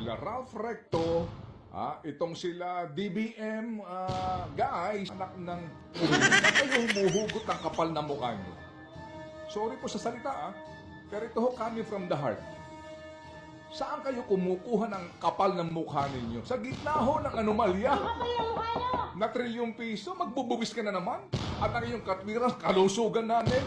sila Ralph Recto, ah, itong sila DBM, ah, guys, anak ng kayo humuhugot ng kapal na mukha nyo. Sorry po sa salita ah, pero ito ho coming from the heart. Saan kayo kumukuha ng kapal ng mukha ninyo? Sa gitna ho ng anomalya. Na trilyong piso, magbubuwis ka na naman. At ang iyong katwiran, kalusugan namin.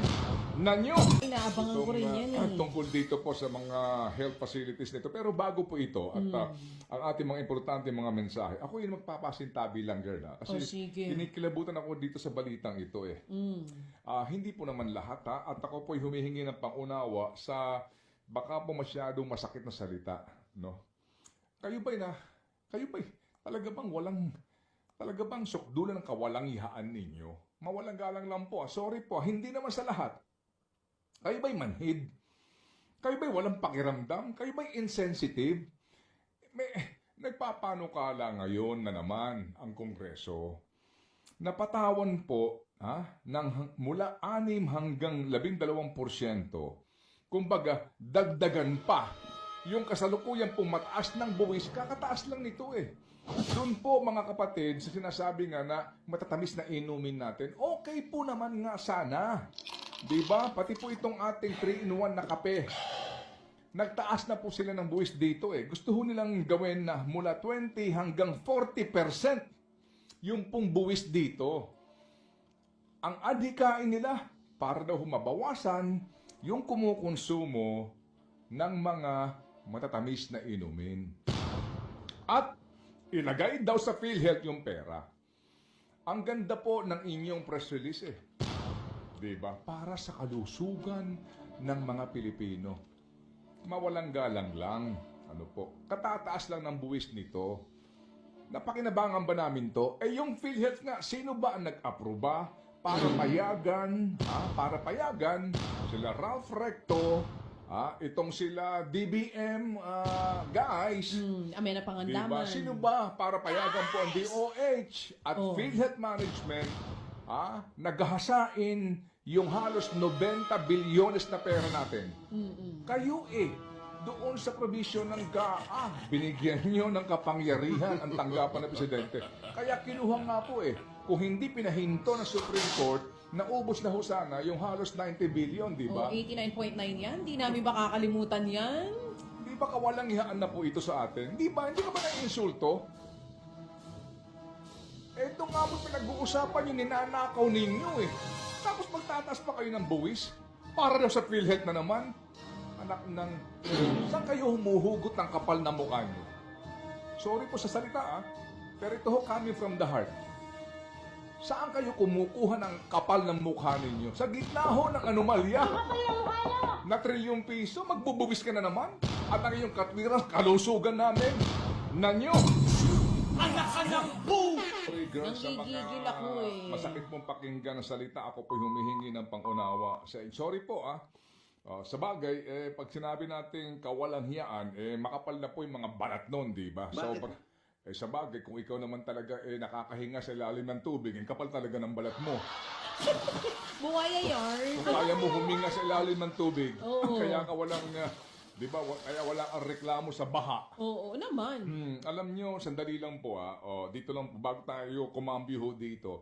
Nanyo. Inaabangan ko rin yan ah, eh. tungkol dito po sa mga health facilities nito. Pero bago po ito, at Hmm. ah, ang ating mga importante mga mensahe, ako yung magpapasintabi lang, girl. Ha? Kasi Oh, sige. kinikilabutan ako dito sa balitang ito eh. Mm. Ah, hindi po naman lahat ha. At ako po'y humihingi ng pangunawa sa baka po masyadong masakit na salita. No? Kayo ba'y na, kayo ba'y talaga bang walang, talaga bang sukdulan ng kawalangihaan ninyo? Mawalang galang lang po. Sorry po, hindi naman sa lahat. Kayo ba'y manhid? Kayo ba'y walang pakiramdam? Kayo ba'y insensitive? May, nagpapanukala ngayon na naman ang Kongreso napatawan po ha, ng mula 6 hanggang 12%. Kumbaga, dagdagan pa. Yung kasalukuyan pong mataas ng buwis, kakataas lang nito eh. Doon po mga kapatid, sa sinasabi nga na matatamis na inumin natin, okay po naman nga sana. Di ba? Pati po itong ating 3-in-1 na kape. Nagtaas na po sila ng buwis dito eh. Gusto ho nilang gawin na mula 20 hanggang 40% yung pong buwis dito. Ang adhikain nila para daw mabawasan yung kumukonsumo ng mga matatamis na inumin. At ilagay daw sa PhilHealth yung pera. Ang ganda po ng inyong press release eh. 'Di ba? Para sa kalusugan ng mga Pilipino. Mawalang galang lang. Ano po? Katataas lang ng buwis nito. Napakinabangan ba namin to? Eh yung PhilHealth nga, sino ba ang nag-aproba para payagan, ha? para payagan sila Ralph Recto, ha? itong sila DBM ah, guys, Mm, amena Diba? pangandaman. Sino ba para payagan po ang DOH at Oh. PhilHealth Management ah, naghahasain yung halos 90 bilyones na pera natin? Mm-mm. Kayo eh, doon sa provision ng GAA, binigyan nyo ng kapangyarihan ang tanggapan ng Presidente. Kaya kinuha nga po eh, kung hindi pinahinto ng Supreme Court, naubos na ho sana yung halos 90 billion, di Oh, ba? 89.9 yan. Di namin ba kakalimutan yan? Di ba kawalang ihaan na po ito sa atin? Di ba? Hindi ka ba naiinsulto? Ito nga po pinag-uusapan yung ninanakaw ninyo eh. Tapos magtataas pa kayo ng buwis? Para daw sa PhilHealth na naman? Anak ng... Saan kayo humuhugot ng kapal na mukha nyo? Sorry po sa salita ah, pero ito ho coming from the heart. Saan kayo kumukuha ng kapal ng mukha ninyo? Sa gitna ho ng anomalya na trilyong piso, magbubuwis ka na naman. At ang iyong katwiran, kalusugan namin. Nanyo! Sorry girl, sa mga Nanggigigil ako eh. masakit mong pakinggan na salita, ako po humihingi ng pangunawa. Sa- Sorry po ah. Oh, sa bagay, eh, pag sinabi natin kawalang hiyaan, eh, makapal na po yung mga balat nun, di ba? So, pag, eh, sa bagay, kung ikaw naman talaga eh, nakakahinga sa ilalim ng tubig, ang kapal talaga ng balat mo. Buwaya yarn. Kung kaya mo huminga sa ilalim ng tubig, Oo. kaya ka walang, uh, di ba, wa- kaya wala kang reklamo sa baha. Oo naman. Hmm, alam nyo, sandali lang po ah, oh, dito lang, po, bago tayo kumambyo ho dito,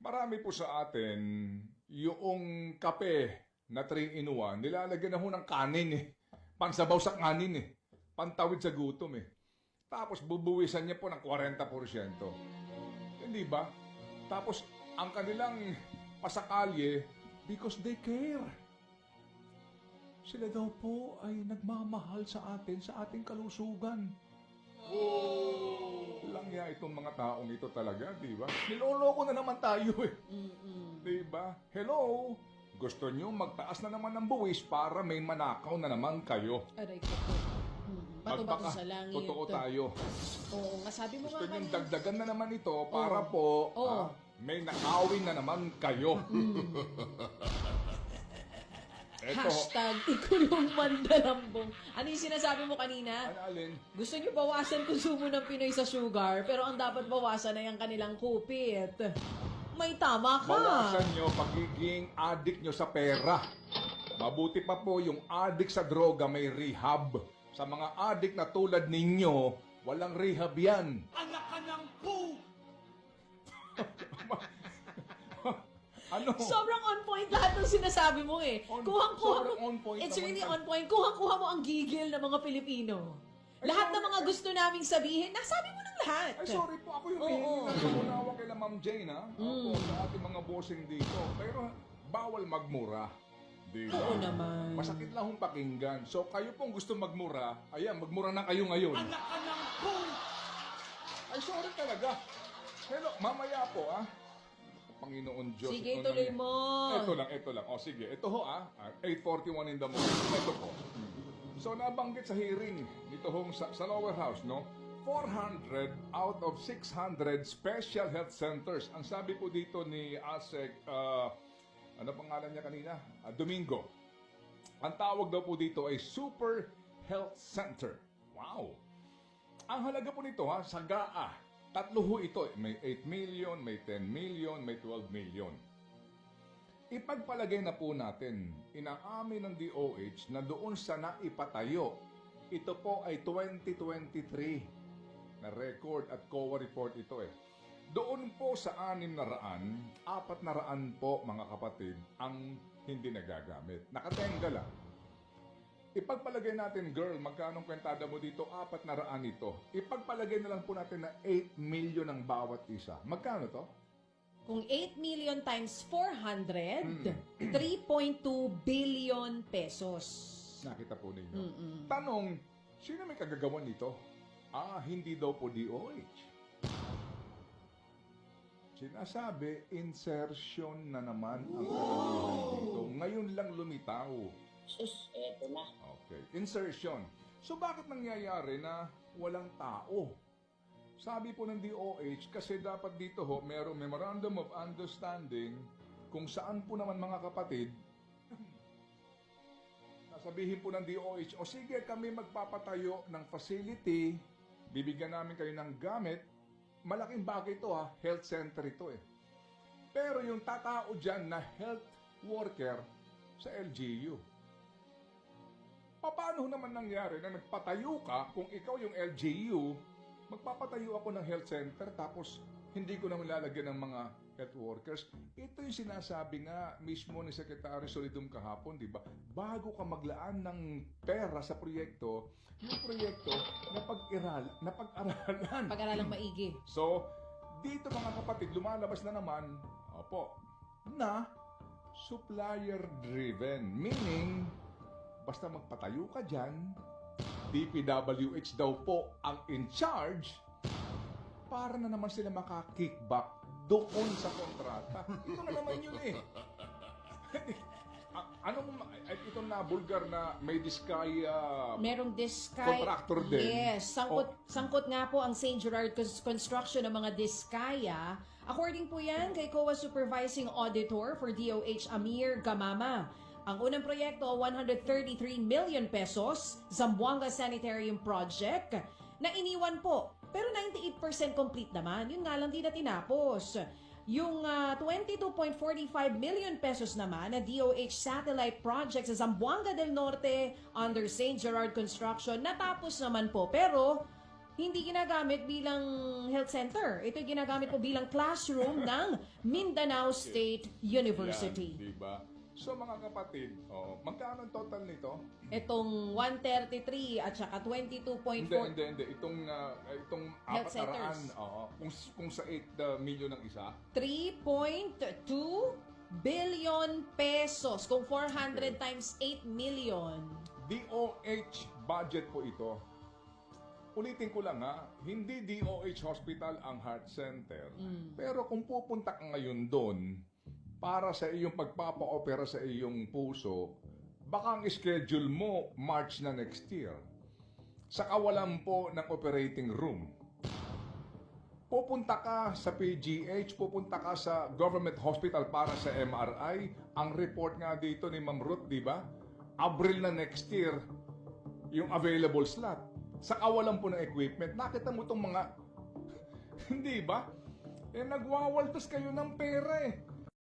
marami po sa atin, yung kape na 3 in 1, nilalagyan na ho ng kanin eh. Pansabaw sa kanin eh. Pantawid sa gutom eh. Tapos bubuwisan niya po ng 40%. Hindi ba? Tapos ang kanilang pasakalye, because they care. Sila daw po ay nagmamahal sa atin, sa ating kalusugan. Lang ya itong mga taong ito talaga, di ba? Niloloko na naman tayo eh. Mm-mm. Di ba? Hello? Gusto nyo magtaas na naman ng buwis para may manakaw na naman kayo. Aray ko po. Mm, Bato-bato sa langit. Totoo tayo. Oo nga, sabi mo Gusto nga nyo kanina. dagdagan na naman ito para po Oo. ah, may nakawin na naman kayo. Eto, Hashtag ikulong mandalambong. Ano yung sinasabi mo kanina? ano alin? Gusto nyo bawasan konsumo ng Pinoy sa sugar, pero ang dapat bawasan ay ang kanilang kupit. May tama ka. Bawasan nyo pagiging addict nyo sa pera. Mabuti pa po yung addict sa droga may rehab. Sa mga adik na tulad ninyo, walang rehab yan. Anak ka ng poo! Ano? Sobrang on point lahat ng sinasabi mo eh. On- Kuhang-kuha mo. sobrang on point It's naman really yan. on point. Kuhang-kuha mo ang gigil ng mga Pilipino. Ay, Lahat ng sorry. mga gusto naming sabihin, nasabi mo ng lahat. Ay, sorry po. Ako yung Oo. hihingi ng umunawa kay Ma'am Jane, ha? Opo, Mm. sa ating mga bossing dito. Pero bawal magmura. Di ba? Oo naman. Masakit lang hong pakinggan. So, kayo pong gusto magmura, ayan, magmura na kayo ngayon. Anak ka ng! Ay, sorry talaga. Hello, mamaya po, ah. Panginoon Diyos. Sige, ito tuloy mo. Ito lang, ito lang. O sige, ito ho ah, ah, 8.41 in the morning. Ito po. So nabanggit sa hearing dito hong sa, sa lower house, no? 400 out of 600 special health centers. Ang sabi po dito ni ASEC, ah, ano pangalan niya kanina? Ah, Domingo. Ang tawag daw po dito ay Super Health Center. Wow! Ang halaga po nito ha, sa GAA, tatlo ho ito. eh. May 8 million, may 10 million, may 12 million. Ipagpalagay na po natin, inaamin ng DOH na doon sa naipatayo, ito po ay 2023 na record at COA report ito eh. Doon po sa anim na raan, apat na raan po mga kapatid ang hindi nagagamit. Nakatenga lang. Ipagpalagay natin, girl, magkano kwentada mo dito? Apat na raan ito. Ipagpalagay na lang po natin na 8 million ang bawat isa. Magkano to? Kung 8 million times 400, Hmm. 3.2 billion pesos. Nakita po ninyo. Mm-mm. Tanong, sino may kagagawan nito? Ah, hindi daw po DOH. Sinasabi, insertion na naman ang karamihan dito. Ngayon lang lumitaw. Sus, eto na. Okay. Insertion. So bakit nangyayari na walang tao? Sabi po ng DOH, kasi dapat dito ho, merong Memorandum of Understanding kung saan po naman mga kapatid, nasabihin po ng DOH, o sige kami magpapatayo ng facility, bibigyan namin kayo ng gamit, malaking bagay ito ha, health center ito eh. Pero yung tatao dyan na health worker sa LGU, paano naman nangyari na nagpatayo ka kung ikaw yung LGU, magpapatayo ako ng health center tapos hindi ko naman lalagyan ng mga health workers. Ito yung sinasabi nga mismo ni Secretary Solidum kahapon, di ba? Bago ka maglaan ng pera sa proyekto, yung proyekto na pag-iral, na pag-aralan. Pag-aralang maigi. So, dito mga kapatid, lumalabas na naman, opo, na supplier driven. Meaning, basta magpatayo ka dyan, DPWH daw po ang in charge para na naman sila makakickback doon sa kontrata. Ito na naman yun eh. Anong, itong na bulgar na may diskaya Merong Discay. Contractor din. Oh. Yes. Sangkot, sangkot nga po ang St. Gerard Cons- Construction ng mga Discaya. According po yan kay COA Supervising Auditor for DOH Amir Gamama. Ang unang proyekto, 133 million pesos, Zamboanga Sanitarium Project, na iniwan po. Pero 98% complete naman. Yun nga lang di na tinapos. Yung ah, 22.45 million pesos naman na DOH satellite project sa Zamboanga del Norte under St. Gerard Construction natapos naman po pero hindi ginagamit bilang health center. Ito ginagamit po bilang classroom ng Mindanao State University. Yan, diba? So mga kapatid, oh, magkano ang total nito? Itong 133 at saka 22.4 Hindi, hindi, hindi. Itong, ah, itong Health apat na raan, centers. oo. kung, kung sa 8 million ang isa, 3.2 billion pesos. Kung 400 times 8 million. DOH budget po ito. Ulitin ko lang ha, hindi DOH hospital ang heart center. Pero kung pupunta ka ngayon doon, para sa iyong pagpapa-opera sa iyong puso, baka ang schedule mo March na next year. Sa kawalan po ng operating room. Pupunta ka sa PGH, pupunta ka sa government hospital para sa MRI. Ang report nga dito ni Ma'am Ruth, di ba? Abril na next year, yung available slot. Sa kawalan po ng equipment, nakita mo itong mga... Hindi ba? Eh, nagwawaltas kayo ng pera eh.